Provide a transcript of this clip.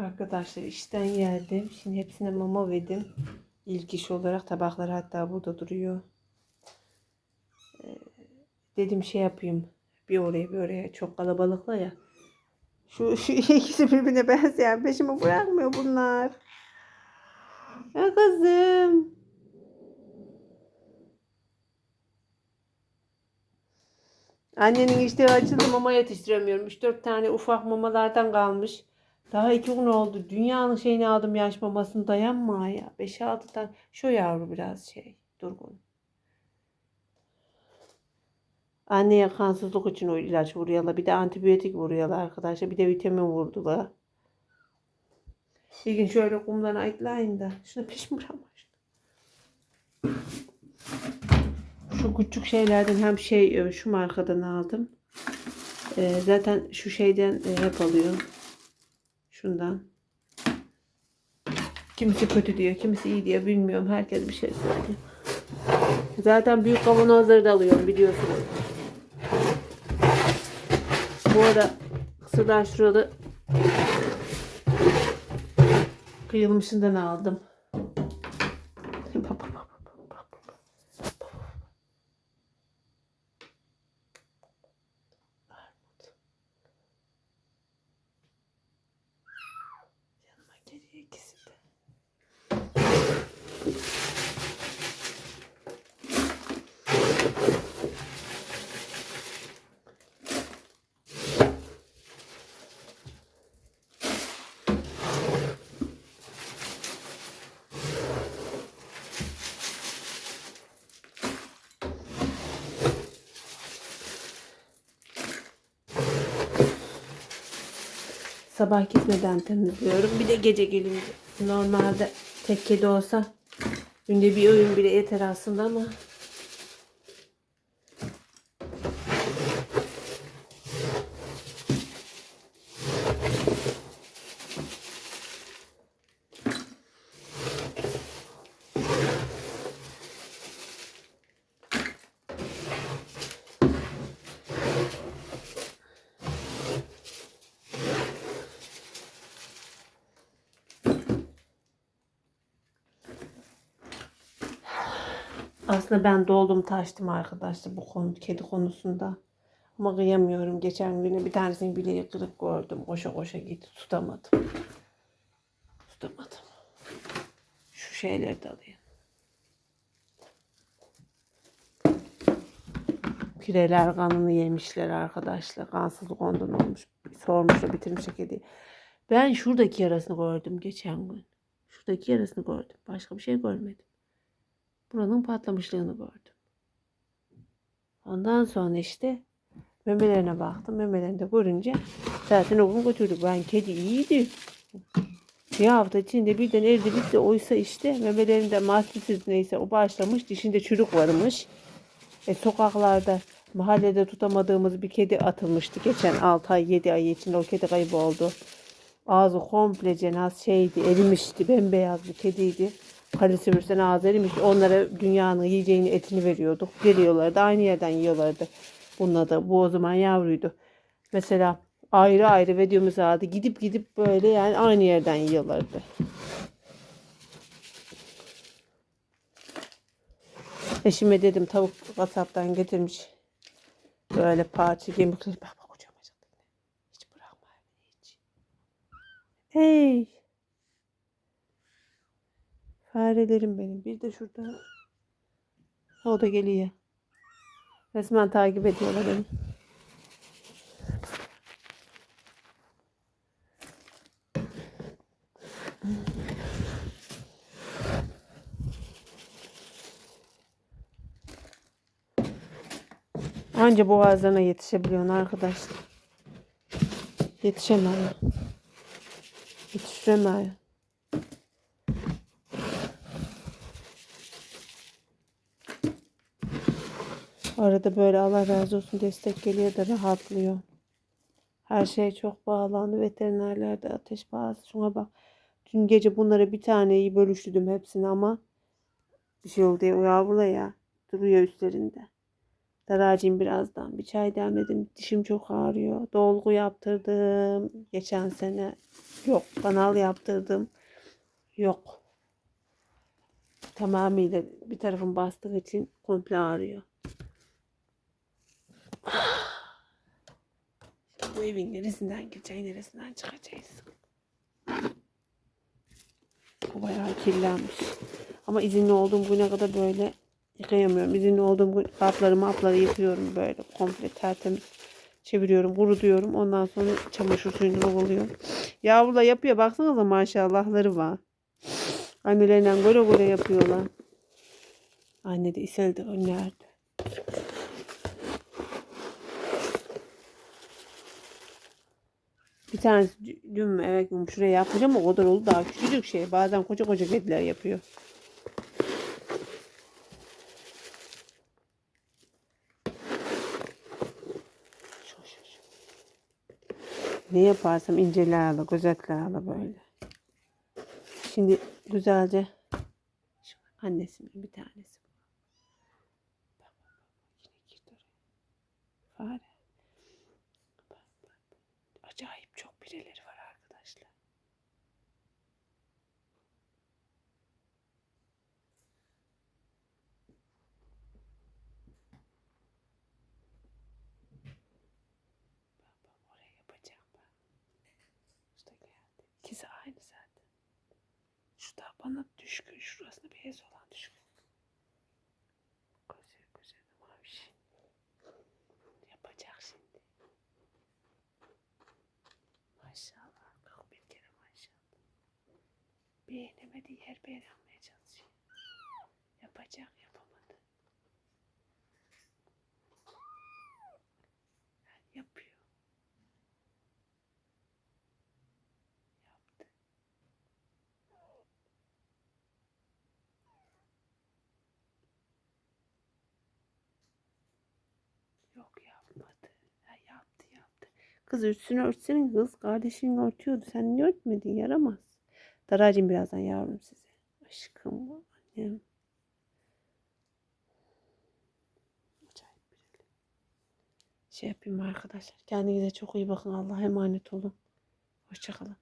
Arkadaşlar işten geldim. Şimdi hepsine mama verdim. İlk iş olarak tabaklar hatta burada duruyor. Ee, dedim şey yapayım. Bir oraya bir oraya çok kalabalıkla ya. Şu, şu ikisi birbirine benzeyen peşimi bırakmıyor bunlar. Ya kızım. Annenin iştahı açıldı mama yetiştiremiyorum. 3-4 tane ufak mamalardan kalmış. Daha iki gün oldu. Dünyanın şeyini aldım yaş mamasını dayanma ya. 5-6 tane. Şu yavru biraz şey. Durgun. Anneye kansızlık için o ilaç vuruyorlar. Bir de antibiyotik vuruyorlar arkadaşlar. Bir de vitamin vurdular. Bir gün şöyle kumdan ayıklayın da. Şuna peşimi bırakma. Şu küçük şeylerden hem şey e, şu markadan aldım. Ee, zaten şu şeyden e, hep alıyorum. Şundan. Kimisi kötü diyor, kimisi iyi diyor bilmiyorum. Herkes bir şey söylüyor. Zaten büyük kavanozları da alıyorum biliyorsunuz. Bu arada kısırlar şurada kıyılmışından aldım. Sabah gitmeden temizliyorum. Bir de gece gelince. Normalde tek kedi olsa günde bir öğün bile yeter aslında ama aslında ben doldum taştım arkadaşlar bu konu kedi konusunda. Ama kıyamıyorum. Geçen güne bir tanesini bileği kırık gördüm. Koşa koşa gitti. Tutamadım. Tutamadım. Şu şeyleri de alayım. Pireler kanını yemişler arkadaşlar. Kansızlık ondan olmuş. Sormuşlar bitirmişler kedi. Ben şuradaki yarasını gördüm geçen gün. Şuradaki yarasını gördüm. Başka bir şey görmedim. Buranın patlamışlığını gördüm. Ondan sonra işte memelerine baktım. Memelerini de görünce zaten o gün götürdük. Ben kedi iyiydi. Bir hafta içinde birden erdi bitti. Oysa işte memelerinde mastitis neyse o başlamış. Dişinde çürük varmış. E, sokaklarda mahallede tutamadığımız bir kedi atılmıştı. Geçen 6 ay 7 ay içinde o kedi kayboldu. Ağzı komple cenaz şeydi erimişti. Bembeyaz bir kediydi. Kalesi vursan ağzı erimiş. Onlara dünyanın yiyeceğini etini veriyorduk. Geliyorlardı aynı yerden yiyorlardı. Bununla da bu o zaman yavruydu. Mesela ayrı ayrı videomuz aldı. Gidip gidip böyle yani aynı yerden yiyorlardı. Eşime dedim tavuk kasaptan getirmiş. Böyle parça kemikleri. Bak bak hocam. Hiç bırakma hiç. Hey. Farelerim benim. Bir de şurada. O da geliyor. Resmen takip ediyorlar beni. Anca boğazlarına yetişebiliyorsun arkadaşlar. Yetişemiyor. Yetiştiremiyor. Arada böyle Allah razı olsun destek geliyor da rahatlıyor. Her şey çok bağlandı. Veterinerlerde ateş pahası. Şuna bak. Dün gece bunlara bir taneyi bölüştürdüm hepsini ama bir şey oldu ya o yavrula ya. Duruyor üstlerinde. Daracığım birazdan bir çay demledim. Dişim çok ağrıyor. Dolgu yaptırdım. Geçen sene. Yok. Kanal yaptırdım. Yok. Tamamıyla bir tarafım bastığı için komple ağrıyor. Bu evin neresinden gireceğiz, neresinden çıkacağız. Bu bayağı kirlenmiş. Ama izinli olduğum güne kadar böyle yıkayamıyorum. İzinli olduğum gün kapları mapları yıkıyorum böyle komple tertemiz çeviriyorum, kurutuyorum. Ondan sonra çamaşır suyunu oluyorum. Yavru yapıyor. Baksanıza maşallahları var. Annelerinden göre göre yapıyorlar. Anne de iseldi önlerdi. Bir tanesi dü- dün evet şuraya yapacağım o kadar oldu daha küçücük şey. Bazen koca koca kediler yapıyor. Ne yaparsam incelerle, gözetlerle böyle. Şimdi güzelce şu annesinin bir tanesi. Bak, bak, bak, yine girdi oraya. Fare. Bak, bak, bak. Acayip çok pireleri var arkadaşlar. Bak bak oraya yapacağım bak. İşte geldi. İkisi aynı zaten. Şu da bana düşkün. Şurasında beyaz olan düşkün. Güzel güzel mavi şey. Yapacak şimdi. Maşallah. Kalk bir kere maşallah. Beğenemediği yer beğenmeye çalışıyor. Yapacak Kız üstünü örtsene kız. Kardeşin örtüyordu. Sen niye örtmedin? Yaramaz. Daracığım birazdan yavrum size. Aşkım annem. Şey yapayım arkadaşlar. Kendinize çok iyi bakın. Allah'a emanet olun. Hoşçakalın.